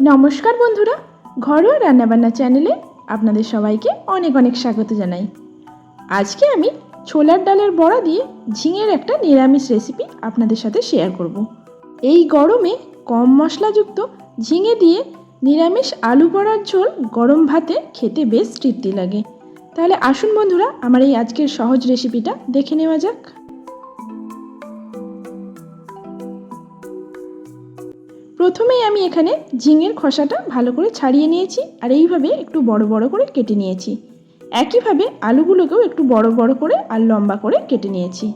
নমস্কার বন্ধুরা, ঘরোয়া রান্নাবান্না চ্যানেলে আপনাদের সবাইকে অনেক অনেক স্বাগত জানাই। আজকে আমি ছোলার ডালের বড়া দিয়ে ঝিঙের একটা নিরামিষ রেসিপি আপনাদের সাথে শেয়ার করব। এই গরমে কম মশলাযুক্ত ঝিঙে দিয়ে নিরামিষ আলু বড়ার ঝোল গরম ভাতে খেতে বেশ তৃপ্তি লাগে। তাহলে আসুন বন্ধুরা, আমার এই আজকের সহজ রেসিপিটা দেখে নেওয়া যাক। প্রথমেই আমি এখানে ঝিঙের খোসাটা ভালো করে ছাড়িয়ে নিয়েছি আর এইভাবে একটু বড় বড় করে কেটে নিয়েছি। একইভাবে আলুগুলোকেও একটু বড় বড় করে আর লম্বা করে কেটে নিয়েছি।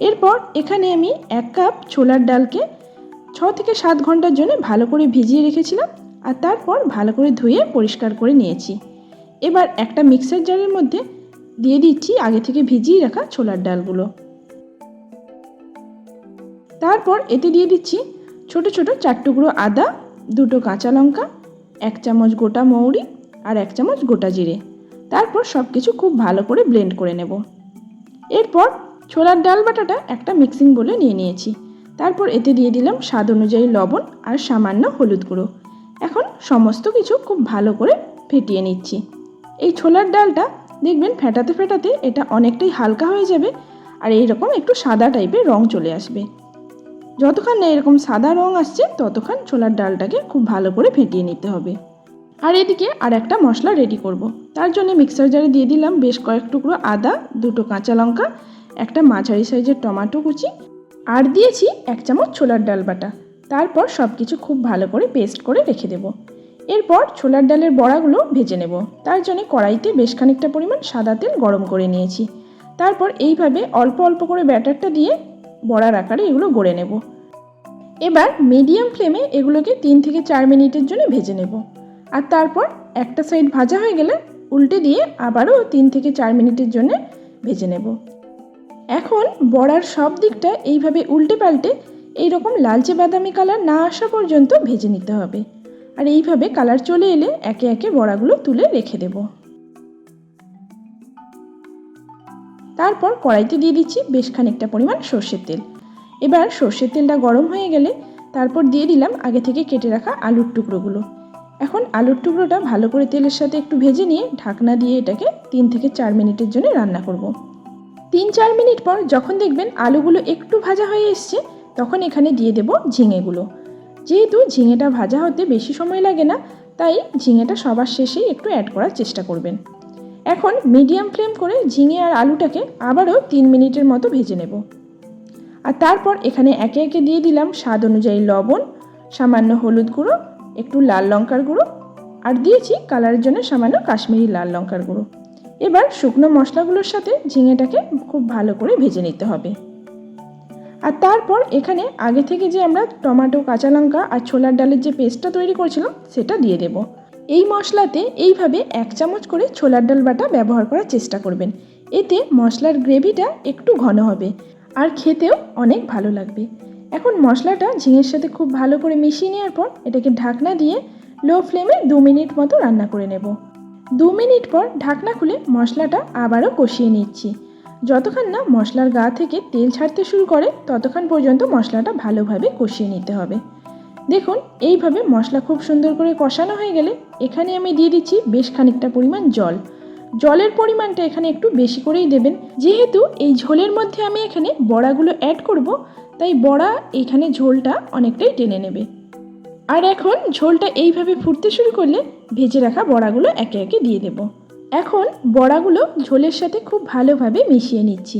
এরপর এখানে আমি এক কাপ ছোলার ডালকে ছ থেকে সাত ঘণ্টার জন্য ভালো করে ভিজিয়ে রেখেছিলাম আর তারপর ভালো করে ধুয়ে পরিষ্কার করে নিয়েছি। এবার একটা মিক্সার জারের মধ্যে দিয়ে দিচ্ছি আগে থেকে ভিজিয়ে রাখা ছোলার ডালগুলো। তারপর এতে দিয়ে দিচ্ছি ছোট ছোট চার টুকরো আদা, দুটো কাঁচা লঙ্কা, এক চামচ গোটা মৌরি আর এক চামচ গোটা জিরে। তারপর সব কিছু খুব ভালো করে ব্লেন্ড করে নেব। এরপর ছোলার ডাল বাটাটা একটা মিক্সিং বলে নিয়ে নিয়েছি। তারপর এতে দিয়ে দিলাম স্বাদ অনুযায়ী লবণ আর সামান্য হলুদ গুঁড়ো। এখন সমস্ত কিছু খুব ভালো করে ফেটিয়ে নিচ্ছি। এই ছোলার ডালটা দেখবেন ফেটাতে ফেটাতে এটা অনেকটাই হালকা হয়ে যাবে আর এইরকম একটু সাদা টাইপের রং চলে আসবে। যতক্ষণ না এরকম সাদা রং আসছে ততক্ষণ ছোলার ডালটাকে খুব ভালো করে ফেটিয়ে নিতে হবে। আর এদিকে আর একটা মশলা রেডি করব। তার জন্য মিক্সার জারে দিয়ে দিলাম বেশ কয়েক টুকরো আদা, দুটো কাঁচা লঙ্কা, একটা মাঝারি সাইজের টমাটো কুচি, আর দিয়েছি এক চামচ ছোলার ডাল বাটা। তারপর সব কিছু খুব ভালো করে পেস্ট করে রেখে দেব। এরপর ছোলার ডালের বড়াগুলো ভেজে নেব। তার জন্য কড়াইতে বেশ খানিকটা পরিমাণ সাদা তেল গরম করে নিয়েছি। তারপর এইভাবে অল্প অল্প করে ব্যাটারটা দিয়ে বড়ার আকারে এগুলো গড়ে নেব। এবার মিডিয়াম ফ্লেমে এগুলোকে তিন থেকে চার মিনিটের জন্য ভেজে নেব। আর তারপর একটা সাইড ভাজা হয়ে গেলে উল্টে দিয়ে আবারও তিন থেকে চার মিনিটের জন্য ভেজে নেব। এখন বড়ার সব দিকটা এইভাবে উল্টে পাল্টে এইরকম লালচে বাদামি কালার না আসা পর্যন্ত ভেজে নিতে হবে। আর এইভাবে কালার চলে এলে একে একে বড়াগুলো তুলে রেখে দেব। তারপর কড়াইতে দিয়ে দিচ্ছি বেশ খানিকটা পরিমাণ সর্ষের তেল। এবার সর্ষের তেলটা গরম হয়ে গেলে তারপর দিয়ে দিলাম আগে থেকে কেটে রাখা আলুর টুকরোগুলো। এখন আলুর টুকরোটা ভালো করে তেলের সাথে একটু ভেজে নিয়ে ঢাকনা দিয়ে এটাকে তিন থেকে চার মিনিটের জন্য রান্না করব। তিন চার মিনিট পর যখন দেখবেন আলুগুলো একটু ভাজা হয়ে এসছে, তখন এখানে দিয়ে দেব ঝিঙেগুলো। যেহেতু ঝিঙেটা ভাজা হতে বেশি সময় লাগে না, তাই ঝিঙেটা সবার শেষেই একটু অ্যাড করার চেষ্টা করবেন। এখন মিডিয়াম ফ্লেম করে ঝিঙে আর আলুটাকে আবারও তিন মিনিটের মতো ভেজে নেব। আর তারপর এখানে একে একে দিয়ে দিলাম স্বাদ অনুযায়ী লবণ, সামান্য হলুদ গুঁড়ো, একটু লাল লঙ্কার গুঁড়ো, আর দিয়েছি কালারের জন্য সামান্য কাশ্মীরি লাল লঙ্কার গুঁড়ো। এবার শুকনো মশলাগুলোর সাথে ঝিঙেটাকে খুব ভালো করে ভেজে নিতে হবে। আর তারপর এখানে আগে থেকে যে আমরা টমেটো, কাঁচা লঙ্কা আর ছোলার ডালের যে পেস্টটা তৈরি করেছিলাম, সেটা দিয়ে দেব। এই মশলাতে এইভাবে এক চামচ করে ছোলার ডাল বাটা ব্যবহার করার চেষ্টা করবেন। এতে মশলার গ্রেভিটা একটু ঘন হবে আর খেতেও অনেক ভালো লাগবে। এখন মশলাটা ঝিঙের সাথে খুব ভালো করে মিশিয়ে নেওয়ার পর এটাকে ঢাকনা দিয়ে লো ফ্লেমে দু মিনিট মতো রান্না করে নেব। দু মিনিট পর ঢাকনা খুলে মশলাটা আবারও কষিয়ে নিচ্ছি। যতক্ষণ না মশলার গা থেকে তেল ছাড়তে শুরু করে, ততক্ষণ পর্যন্ত মশলাটা ভালোভাবে কষিয়ে নিতে হবে। দেখুন, এইভাবে মশলা খুব সুন্দর করে কষানো হয়ে গেলে এখানে আমি দিয়ে দিচ্ছি বেশ খানিকটা পরিমাণ জল। জলের পরিমাণটা এখানে একটু বেশি করেই দেবেন। যেহেতু এই ঝোলের মধ্যে আমি এখানে বড়াগুলো অ্যাড করব, তাই বড়া এখানে ঝোলটা অনেকটাই টেনে নেবে। আর এখন ঝোলটা এইভাবে ফুটতে শুরু করলে ভেজে রাখা বড়াগুলো একে একে দিয়ে দেব। এখন বড়াগুলো ঝোলের সাথে খুব ভালোভাবে মিশিয়ে নিচ্ছি,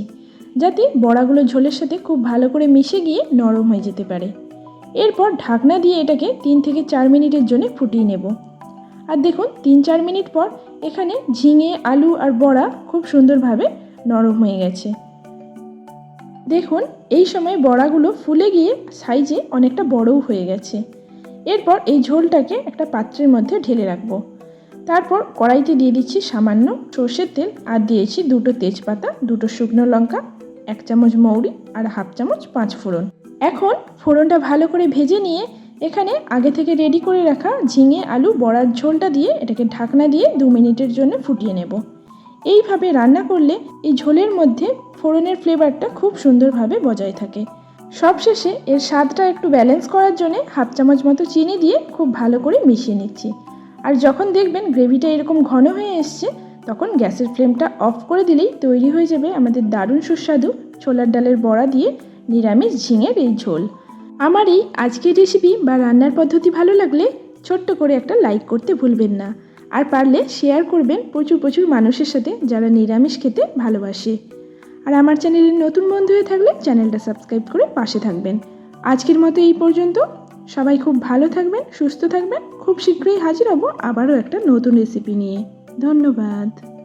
যাতে বড়াগুলো ঝোলের সাথে খুব ভালো করে মিশে গিয়ে নরম হয়ে যেতে পারে। এরপর ঢাকনা দিয়ে এটাকে তিন থেকে চার মিনিটের জন্য ফুটিয়ে নেব। আর দেখুন, তিন চার মিনিট পর এখানে ঝিঙে, আলু আর বড়া খুব সুন্দরভাবে নরম হয়ে গেছে। দেখুন, এই সময় বড়াগুলো ফুলে গিয়ে সাইজে অনেকটা বড়ও হয়ে গেছে। এরপর এই ঝোলটাকে একটা পাত্রের মধ্যে ঢেলে রাখব। তারপর কড়াইতে দিয়ে দিচ্ছি সামান্য সর্ষের তেল আর দিয়েছি দুটো তেজপাতা, দুটো শুকনো লঙ্কা, এক চামচ মৌরি আর হাফ চামচ পাঁচ ফোড়ন এখন ফোড়নটা ভালো করে ভেজে নিয়ে এখানে আগে থেকে রেডি করে রাখা ঝিঙে, আলু, বড়ার ঝোলটা দিয়ে এটাকে ঢাকনা দিয়ে দু মিনিটের জন্য ফুটিয়ে নেব। এইভাবে রান্না করলে এই ঝোলের মধ্যে ফোড়নের ফ্লেভারটা খুব সুন্দরভাবে বজায় থাকে। সবশেষে এর স্বাদটা একটু ব্যালেন্স করার জন্য হাফ চামচ মতো চিনি দিয়ে খুব ভালো করে মিশিয়ে নিচ্ছি। আর যখন দেখবেন গ্রেভিটা এরকম ঘন হয়ে এসছে, তখন গ্যাসের ফ্লেমটা অফ করে দিলেই তৈরি হয়ে যাবে আমাদের দারুণ সুস্বাদু ছোলার ডালের বড়া দিয়ে নিরামিষ ঝিঙের এই ঝোল। আমার এই আজকের রেসিপি বা রান্নার পদ্ধতি ভালো লাগলে ছোট্ট করে একটা লাইক করতে ভুলবেন না। আর পারলে শেয়ার করবেন প্রচুর প্রচুর মানুষের সাথে যারা নিরামিষ খেতে ভালোবাসে। আর আমার চ্যানেলে নতুন বন্ধু হয়ে থাকলে চ্যানেলটা সাবস্ক্রাইব করে পাশে থাকবেন। আজকের মতো এই পর্যন্ত। সবাই খুব ভালো থাকবেন, সুস্থ থাকবেন। খুব শীঘ্রই হাজির হব আবারও একটা নতুন রেসিপি নিয়ে। ধন্যবাদ।